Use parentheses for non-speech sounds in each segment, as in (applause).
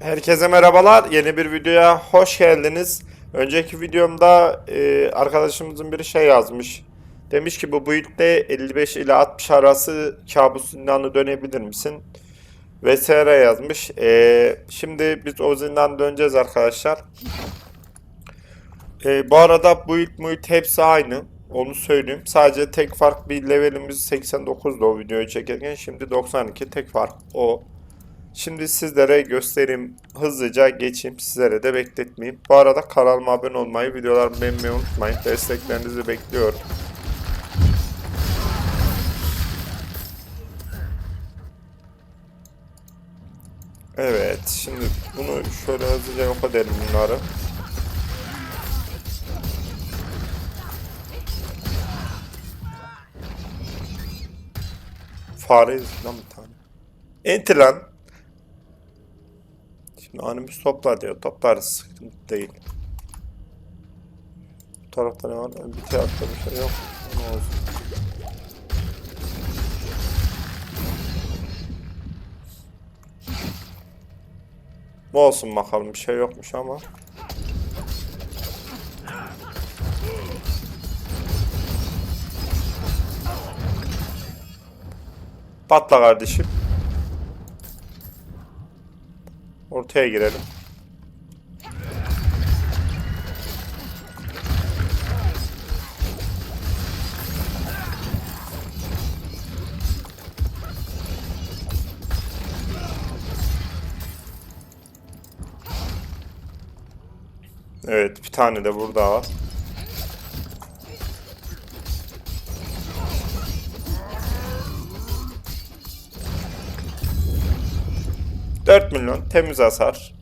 Herkese merhabalar. Yeni bir videoya hoş geldiniz. Önceki videomda e, arkadaşımızın biri şey yazmış. Demiş ki bu build'de 55 ile 60 arası kabus zindanı dönebilir misin? Vesaire yazmış. E, şimdi biz o zindan döneceğiz arkadaşlar. E, bu arada build muild hepsi aynı. Onu söyleyeyim. Sadece tek fark bir levelimiz 89'da o videoyu çekerken şimdi 92 tek fark o. Şimdi sizlere göstereyim. Hızlıca geçeyim. Sizlere de bekletmeyeyim. Bu arada kanalıma abone olmayı, videolarımı beğenmeyi unutmayın. Desteklerinizi bekliyorum. Evet. Şimdi bunu şöyle hızlıca yok edelim bunları. Fare lan bir tane. Enti lan. Şimdi animus topla diyor. Toplarız. Sıkıntı değil. Bu tarafta ne var? Bir tarafta bir şey yok. Ne olsun. Ne olsun bakalım bir şey yokmuş ama. Patla kardeşim. Ortaya girelim. Evet, bir tane de burada var. Dört milyon temiz hasar.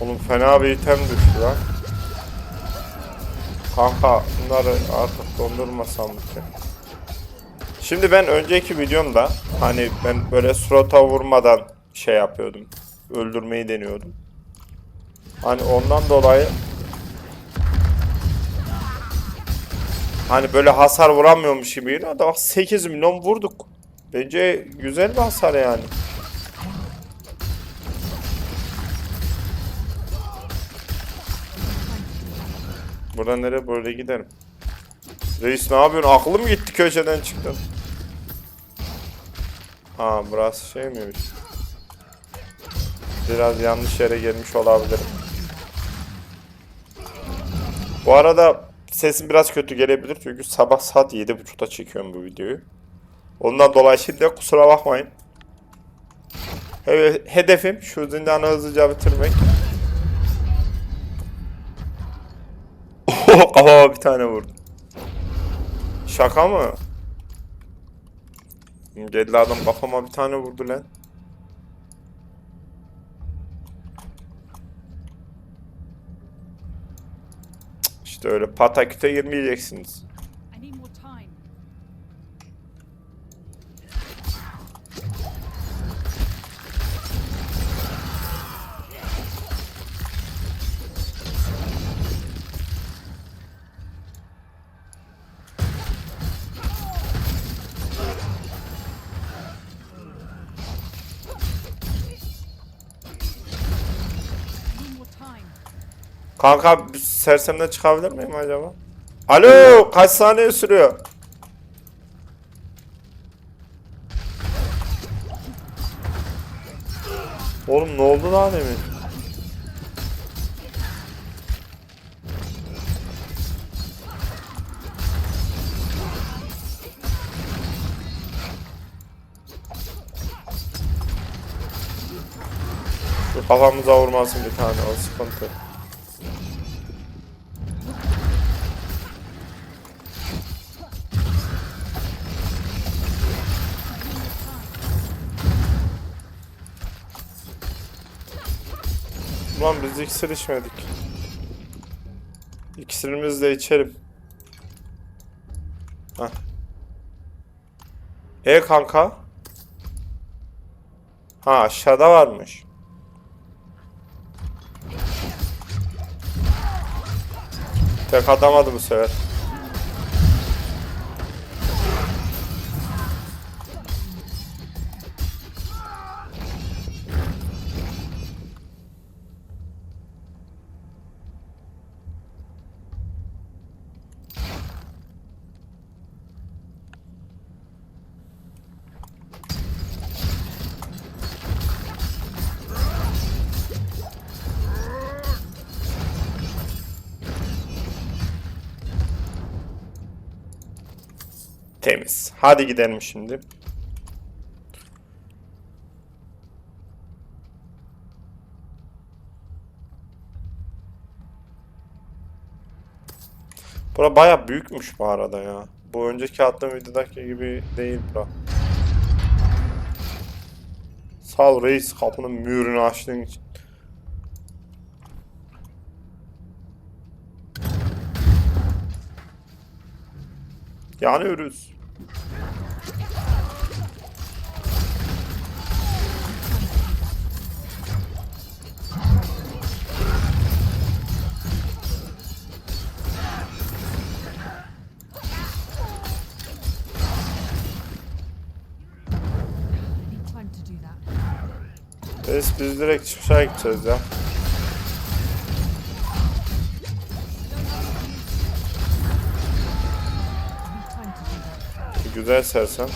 Oğlum fena bir item düştü lan. Kanka bunları artık dondurmasam mı ki? Şimdi ben önceki videomda hani ben böyle surata vurmadan şey yapıyordum. Öldürmeyi deniyordum. Hani ondan dolayı Hani böyle hasar vuramıyormuş gibi da bak 8 milyon vurduk. Bence güzel bir hasar yani. Buradan nereye böyle giderim. Reis ne yapıyorsun? Aklım gitti köşeden çıktın. Ha burası şey miymiş? Biraz yanlış yere gelmiş olabilirim. Bu arada sesim biraz kötü gelebilir çünkü sabah saat 7.30'da çekiyorum bu videoyu. Ondan dolayı şimdi kusura bakmayın. Evet, hedefim şu zindanı hızlıca bitirmek. Oho, Kafama bir tane vurdu. Şaka mı? Geldi adam kafama bir tane vurdu lan. İşte öyle pataküte girmeyeceksiniz. Kanka sersemden çıkabilir miyim acaba? Alo kaç saniye sürüyor? Oğlum ne oldu lan emin? Şu kafamıza vurmasın bir tane o sıkıntı. Ulan biz iksir içmedik. İksirimizi de içelim. Heh. E kanka? Ha aşağıda varmış. Tek atamadı bu sefer. Temiz. Hadi gidelim şimdi. Bura baya büyükmüş bu arada ya. Bu önceki attığım videodaki gibi değil bura. Sağ ol reis kapının mühürünü açtığın için. Yanıyoruz. Biz, biz direkt çıkışa gideceğiz ya. Güzel sersen.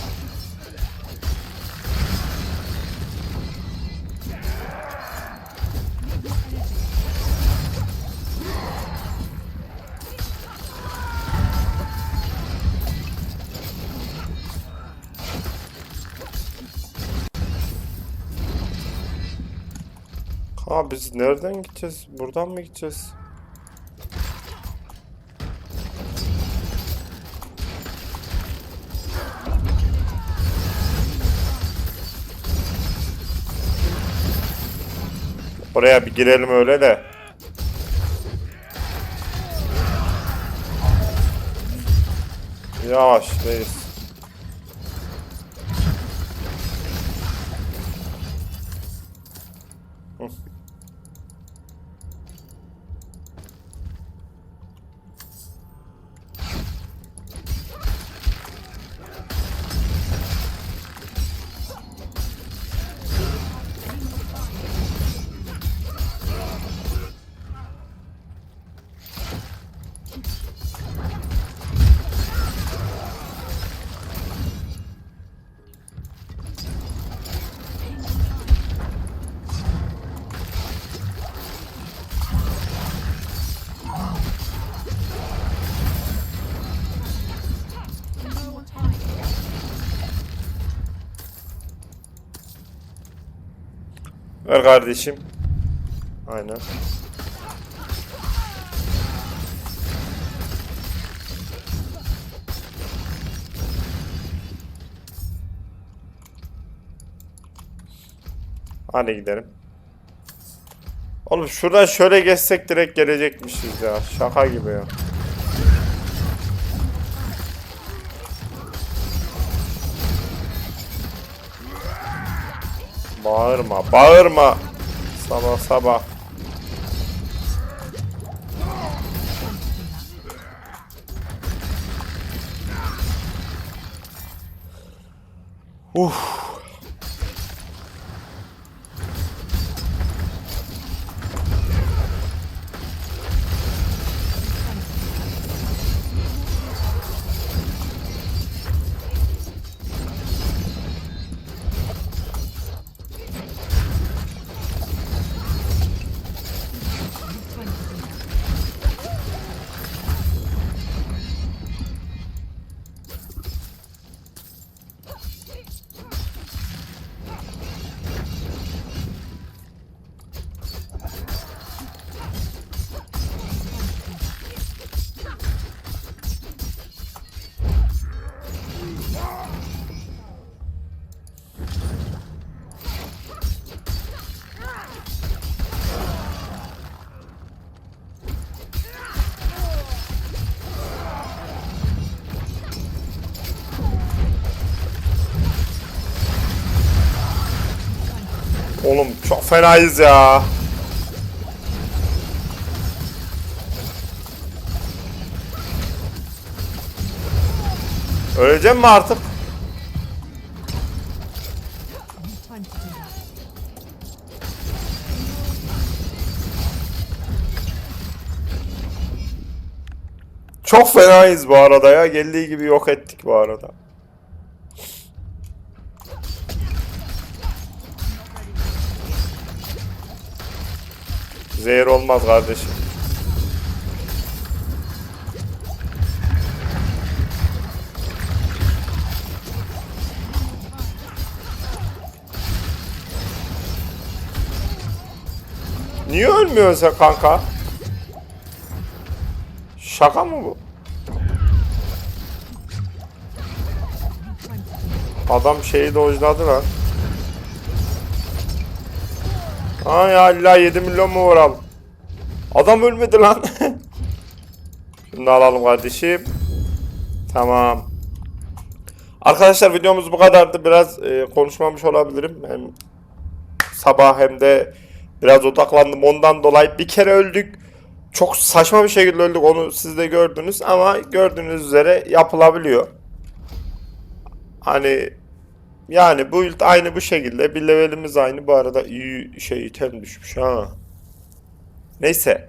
Ha biz nereden gideceğiz? Buradan mı gideceğiz? Oraya bir girelim öyle de. Yavaş reis. Hı. Ver kardeşim. Aynen. Hadi gidelim. Oğlum şuradan şöyle geçsek direkt gelecekmişiz ya. Şaka gibi ya. Bağırma, bağırma. Sabah sabah. Uf. Çok fenayız ya. Öleceğim mi artık? Çok fenayız bu arada ya. Geldiği gibi yok ettik bu arada. Zehir olmaz kardeşim. Niye ölmüyorsun sen kanka? Şaka mı bu? Adam şeyi dojladı lan. Ay Allah 7 milyon mu vuralım? Adam ölmedi lan. (laughs) Şunu alalım kardeşim. Tamam. Arkadaşlar videomuz bu kadardı. Biraz e, konuşmamış olabilirim. Hem sabah hem de biraz odaklandım. Ondan dolayı bir kere öldük. Çok saçma bir şekilde öldük. Onu siz de gördünüz. Ama gördüğünüz üzere yapılabiliyor. Hani yani bu build aynı bu şekilde. Bir levelimiz aynı. Bu arada iyi şey item düşmüş ha. Neyse.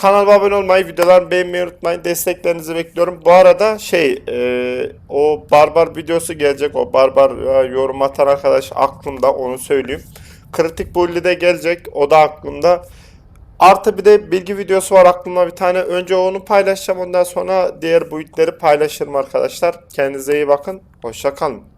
Kanalıma abone olmayı, videolarımı beğenmeyi unutmayın. Desteklerinizi bekliyorum. Bu arada şey, e, o barbar videosu gelecek. O barbar e, yorum atan arkadaş aklımda onu söyleyeyim. Kritik bully de gelecek. O da aklımda. Artı bir de bilgi videosu var aklımda bir tane. Önce onu paylaşacağım. Ondan sonra diğer build'leri paylaşırım arkadaşlar. Kendinize iyi bakın. Hoşça kalın.